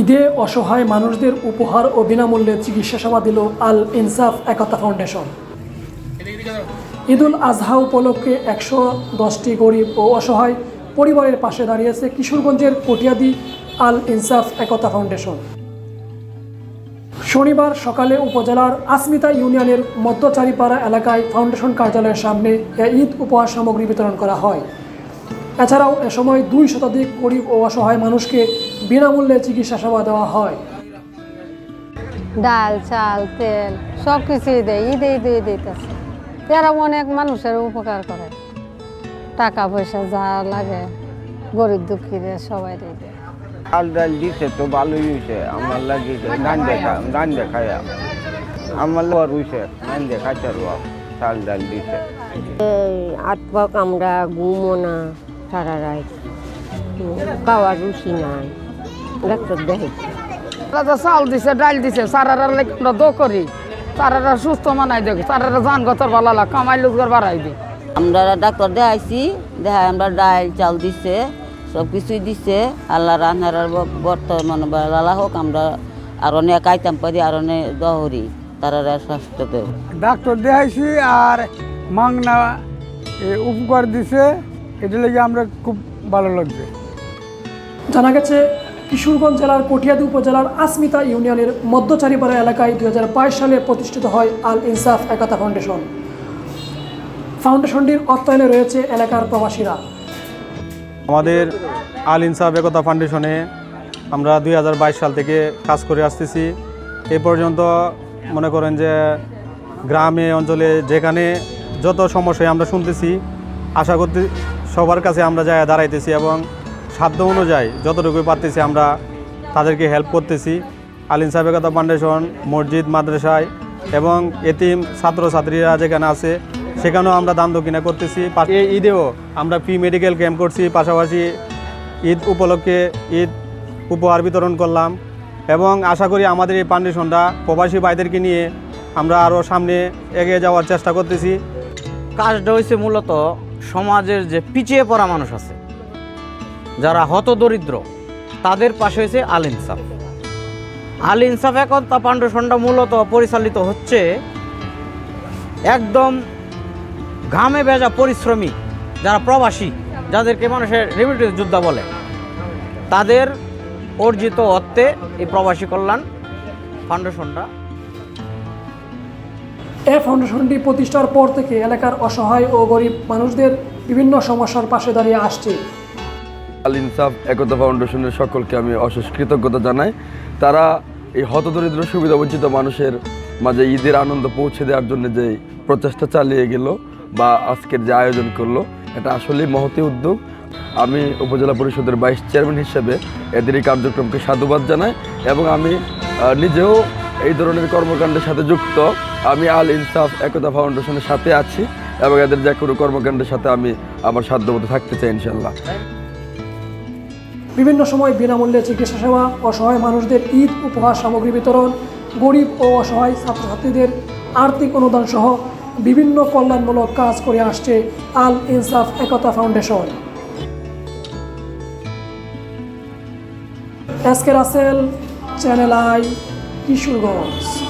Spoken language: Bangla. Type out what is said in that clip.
ঈদে অসহায় মানুষদের উপহার ও বিনামূল্যে চিকিৎসা সেবা দিল আল ইনসাফ একতা ফাউন্ডেশন। ঈদুল আজহা উপলক্ষে একশো দশটি গরিব ও অসহায় পরিবারের পাশে দাঁড়িয়েছে কিশোরগঞ্জের কটিয়াদি আল ইনসাফ একতা ফাউন্ডেশন। শনিবার সকালে উপজেলার আসমিতা ইউনিয়নের মধ্যচারিপাড়া এলাকায় ফাউন্ডেশন কার্যালয়ের সামনে ঈদ উপহার সামগ্রী বিতরণ করা হয়। এছাড়াও এ সময় দুই শতাধিক গরিব ও অসহায় মানুষকে বিনামূল্যে চিকিৎসা সেবা দেওয়া হয়। ডাল চাল তেল সব কিছুই দেয় ঈদে ঈদে দিতেছে এরা অনেক মানুষের উপকার করে। টাকা পয়সা যা লাগে গরিব দুঃখীরে সবাই দিয়ে। দেয় চাল ডাল দিছে তো ভালোই হয়েছে আমার লাগিয়েছে গান দেখা গান দেখায় আমার লোয়ার হয়েছে গান দেখাচ্ছে চাল ডাল দিছে। আট পাক আমরা ঘুমো না। সারা রাত খাওয়ার রুচি নাই। ডাক্তার দেখেছি রাজা চাল দিছে ডাল দিছে সারারা লাগে আমরা দো করি। সারারা সুস্থ মানাই দেখ সারারা জান গতর ভালো লাগ কামাই লোকদের বাড়াই দিই আমরা ডাক্তার দেখাইছি দেখাই আমরা ডাল চাল দিছে সব কিছুই দিছে আল্লাহ রান্নার বর্তমান লালা হোক আমরা আরও নে কাইতাম পারি আরও নে দহরি তারা স্বাস্থ্য ডাক্তার দেখাইছি আর মাংনা এ, উপকার দিছে। এটা লেগে আমরা খুব ভালো লাগবে। জানা গেছে কিশোরগঞ্জ জেলার কটিয়াদি উপজেলার আসমিতা ইউনিয়নের মধ্যচারিপাড়া এলাকায় দু হাজার পাঁচ সালে প্রতিষ্ঠিত হয় আল ইনসাফ একতা ফাউন্ডেশন। ফাউন্ডেশনটির অর্থায়নে রয়েছে এলাকার প্রবাসীরা। আমাদের আল ইনসাফ একতা ফাউন্ডেশনে আমরা দু হাজার বাইশ সাল থেকে কাজ করে আসতেছি। এ পর্যন্ত মনে করেন যে গ্রামে অঞ্চলে যেখানে যত সমস্যায় আমরা শুনতেছি আশা করতে সবার কাছে আমরা যায় দাঁড়াইতেছি এবং সাধ্য অনুযায়ী যতটুকুই পারতেছি আমরা তাদেরকে হেল্প করতেছি। আল ইনসাফ একতা ফাউন্ডেশন মসজিদ, মাদ্রাসায় এবং এতিম ছাত্রছাত্রীরা যেখানে আছে, সেখানেও আমরা দান দক্ষিণা করতেছি। এই ঈদেও আমরা ফ্রি মেডিকেল ক্যাম্প করছি, পাশাপাশি ঈদ উপলক্ষে ঈদ উপহার বিতরণ করলাম এবং আশা করি আমাদের এই ফাউন্ডেশনটা প্রবাসী ভাইদেরকে নিয়ে আমরা আরও সামনে এগিয়ে যাওয়ার চেষ্টা করতেছি। কাজটা হয়েছে মূলত সমাজের যে পিছিয়ে পড়া মানুষ আছে, যারা হতদরিদ্র, তাদের পাশে হয়েছে আল ইনসাফ। আল ইনসাফ এখন একতা ফাউন্ডেশনটা মূলত পরিচালিত হচ্ছে একদম ঘামে ভেজা পরিশ্রমী যারা প্রবাসী, যাদেরকে মানুষের রেমিটেন্স যোদ্ধা বলে। তাদের অর্জিত অর্থে এই প্রবাসী কল্যাণ ফাউন্ডেশনটা এ ফাউন্ডেশনটি প্রতিষ্ঠার পর থেকে এলাকার অসহায় ও গরিব মানুষদের বিভিন্ন সমস্যার পাশে দাঁড়িয়ে আসছে। আল ইনসাফ একতা ফাউন্ডেশনের সকলকে আমি অশেষ কৃতজ্ঞতা জানাই। তারা এই হতদরিদ্র, সুবিধাবঞ্চিত মানুষের মাঝে ঈদের আনন্দ পৌঁছে দেওয়ার জন্য যে প্রচেষ্টা চালিয়ে গেল বা আজকের যে আয়োজন করল, এটা আসলেই মহতি উদ্যোগ। আমি উপজেলা পরিষদের ভাইস চেয়ারম্যান হিসেবে এদের এই কার্যক্রমকে সাধুবাদ জানাই এবং আমি নিজেও এই ধরনের কর্মকাণ্ডের সাথে যুক্ত। আমি আল ইনসাফ একতা ফাউন্ডেশনের সাথে আছি এবং এদের যে কোনো কর্মকাণ্ডের সাথে আমি আমার সাধ্যমতো থাকতে চাই ইনশাল্লাহ বিভিন্ন সময় বিনামূল্যে চিকিৎসা সেবা, অসহায় মানুষদের ঈদ, উপহার, সামগ্রী বিতরণ, গরিব ও অসহায় ছাত্রছাত্রীদের আর্থিক অনুদান সহ বিভিন্ন কল্যাণমূলক কাজ করে আসছে Al Insaf Ekta foundation. S K Rasel, channel I, Kishoreganj.